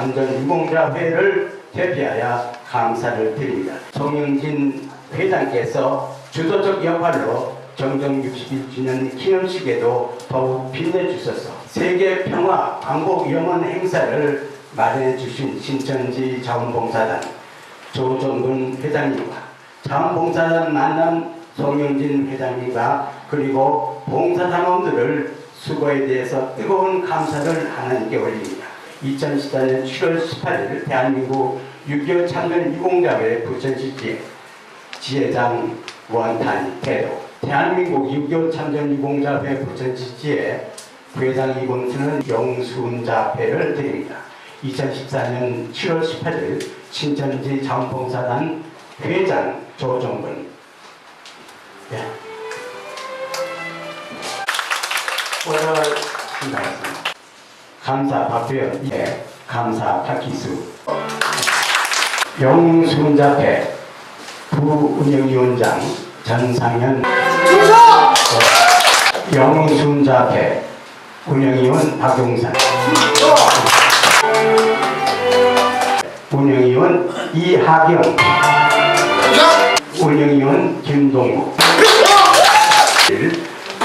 참전 유공자 회를 대표하여 감사를 드립니다. 송영진 회장께서 주도적 역할로 정정 61주년 기념식에도 더욱 빛내주셔서 세계 평화 광복 영원 행사를 마련해 주신 신천지 자원봉사단 조정근 회장님과 자원봉사단 만남 송영진 회장님과 그리고 봉사단원들을 수고에 대해서 뜨거운 감사를 하나님께 올립니다. 2014년 7월 18일 대한민국 6.25 참전 유공자회 부천시 지회 지회장 원탄 태도 대한민국 6.25 참전 유공자회 부천시 지회 부회장 이범수는 영순자회를 드립니다. 2014년 7월 18일 신천지 자원봉사단 회장 조정근 예. 오늘 감사 박수현 예. 감사 박기수 영순자회 부운영위원장 전상현 예. 영순자회 운영위원 박용산 운영위원 이하경 운영위원 김동욱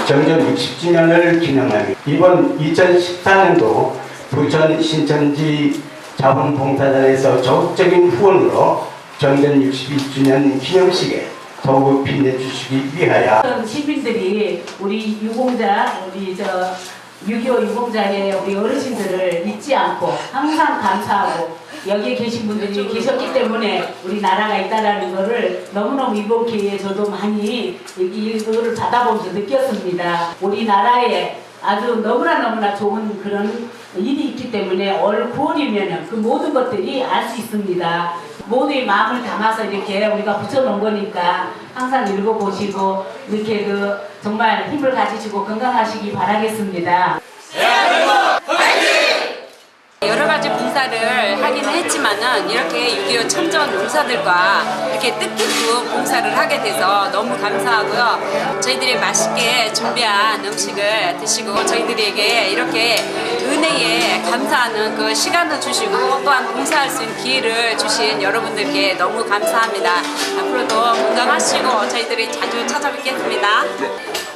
정전 60주년을 기념하며 이번 2014년도 부천 신천지 자원봉사단에서 적극적인 후원으로 정전 61주년 기념식에 더욱 빛내주시기 위하여 시민들이 우리 유공자, 우리 저6.25 유공자의 우리 어르신들을 잊지 않고 항상 감사하고 여기에 계신 분들이 계셨기 때문에 우리 나라가 있다라는 거를 너무너무 이번 기회에 저도 많이 이거를 받아보면서 느꼈습니다. 우리 나라에 아주 너무나 너무나 좋은 그런 일이 있기 때문에 올 9월이면 그 모든 것들이 알 수 있습니다. 모두의 마음을 담아서 이렇게 우리가 붙여놓은 거니까 항상 읽어보시고 이렇게 그 정말 힘을 가지시고 건강하시기 바라겠습니다. 여러 가지 봉사를 하기는 했지만은 이렇게 6.25 참전 용사들과 이렇게 뜻깊은 봉사를 하게 돼서 너무 감사하고요. 저희들이 맛있게 준비한 음식을 드시고 저희들에게 이렇게 은혜에 감사하는 그 시간을 주시고 또한 봉사할 수 있는 기회를 주신 여러분들께 너무 감사합니다. 앞으로도 건강하시고 저희들이 자주 찾아뵙겠습니다.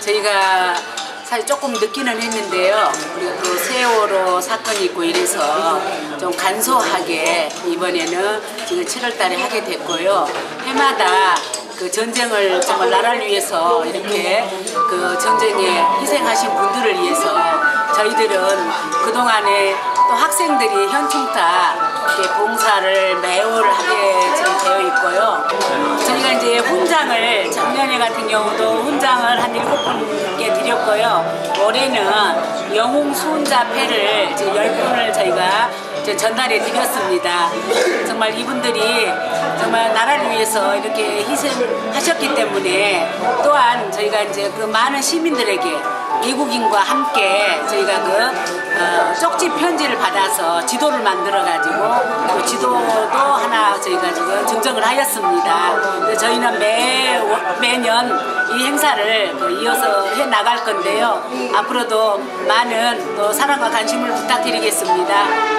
저희가 사실 조금 늦기는 했는데요. 그리고 또 세월호 사건이 있고 이래서 좀 간소하게 이번에는 지금 7월 달에 하게 됐고요. 해마다 그 전쟁을 정말 나라를 위해서 이렇게 그 전쟁에 희생하신 분들을 위해서 저희들은 그동안에 또 학생들이 현충타 이렇게 봉사를 매월 하게 지금 되어 있고요. 저희가 이제 훈장을 작년에 같은 경우도 훈장을 한 일곱 분께 드렸고요. 올해는 영웅 수훈자패를 이제 열 분을 저희가 전달해 드렸습니다. 정말 이분들이 정말 나라를 위해서 이렇게 희생하셨기 때문에 또한 저희가 이제 그 많은 시민들에게 외국인과 함께 저희가 그 어, 쪽지 편지를 받아서 지도를 만들어 가지고 그 지도도 하나 저희가 지금 증정을 하였습니다. 저희는 매 매년 이 행사를 그 이어서 해 나갈 건데요. 앞으로도 많은 또 사랑과 관심을 부탁드리겠습니다.